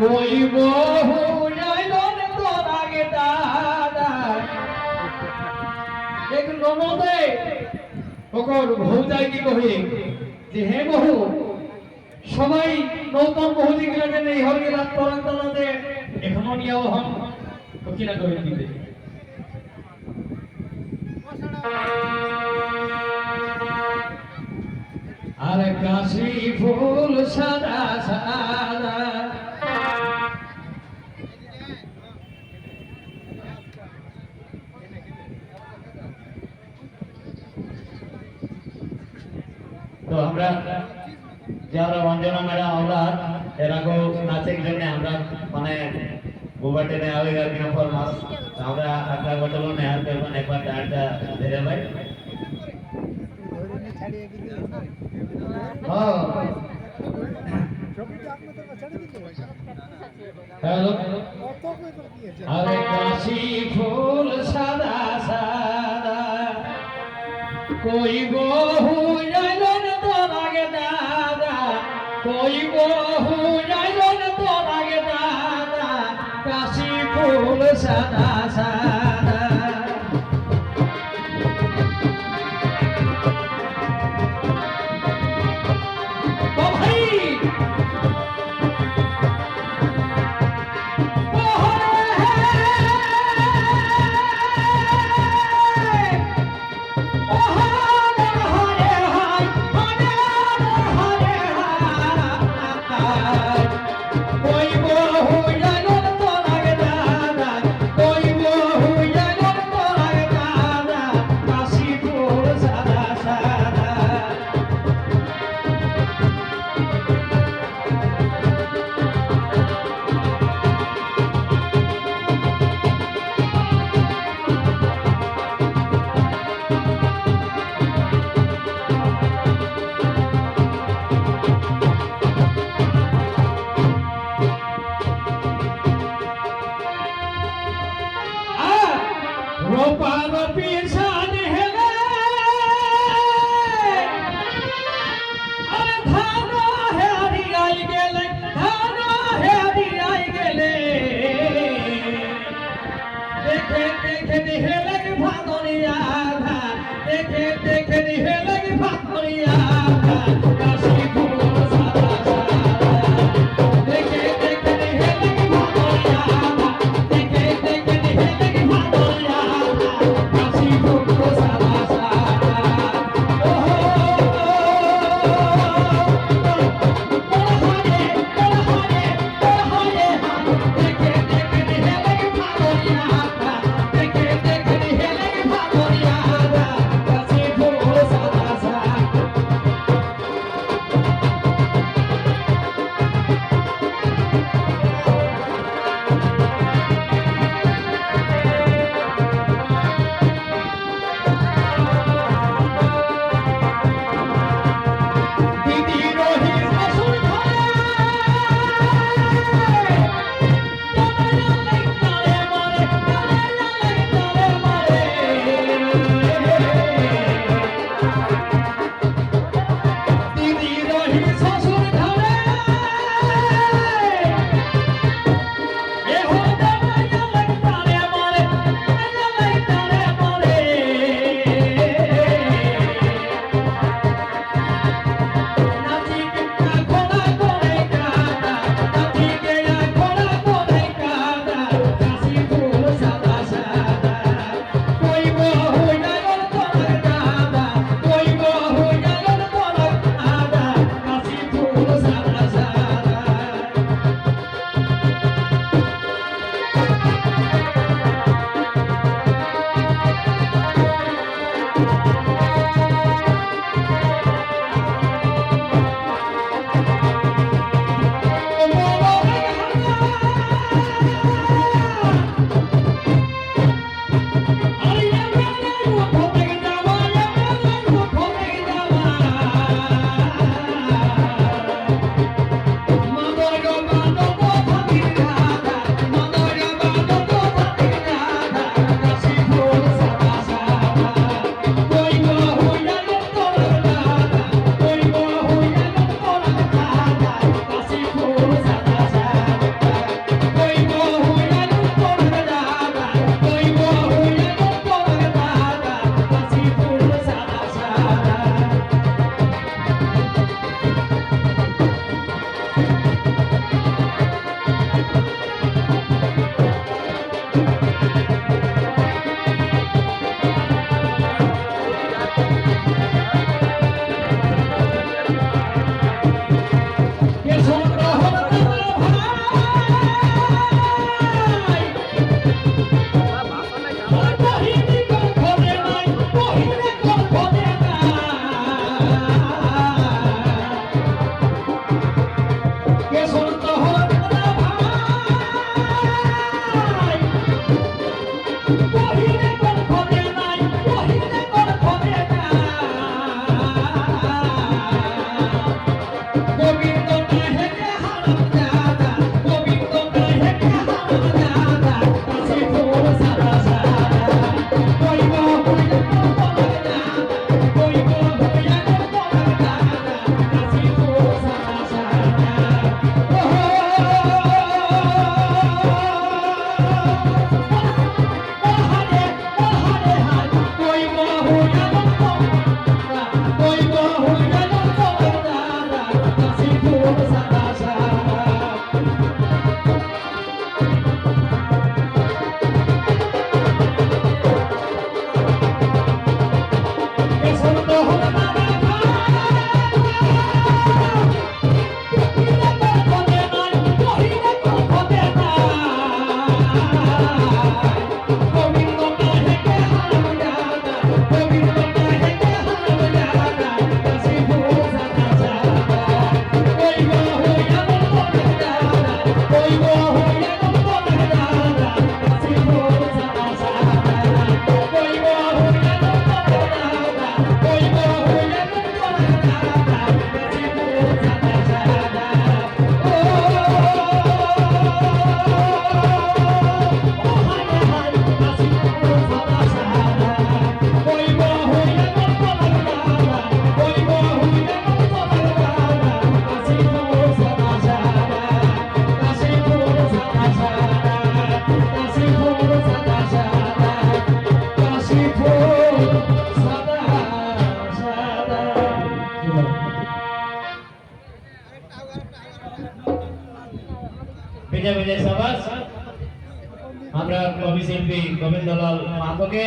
কই বহু যাইলন তোর আগে দাদা এক কি কহে যে হে বহু, সবাই নৌতন বহু দিকে নেই তলাতে এখনও নিয়েও হন কিনা কহে দিতে আর কাশি ফুল সাদা সাদা তো আমরা যারা অঞ্জনা ম্যাডাম আমরা এরাকো নাচের জন্য আমরা মানে গোবাটে নে আবে গার কিনা ফরমাস আমরা একটা বটল নে আর একবার ডান্সটা ধরে ভাই। হ্যাঁ আরে কাশি ফুল সাদা সাদা। কই বহু যাইলন কই বহু যাইলন তো লাগে দাদা কাশি ফুল সাদা সাদা। রোপার পিছন হেলে। ধান হেরিয়াই গেলে, ধান হেরিয়াই গেলে। দেখে দেখে হেলে ভাগরিয়া দেখে দেখে হেলে ভাগরিয়া Thank. বিজয় বিজয় সাবাস আমরা কবি শিল্পী গোবিন্দলাল মাহাতোকে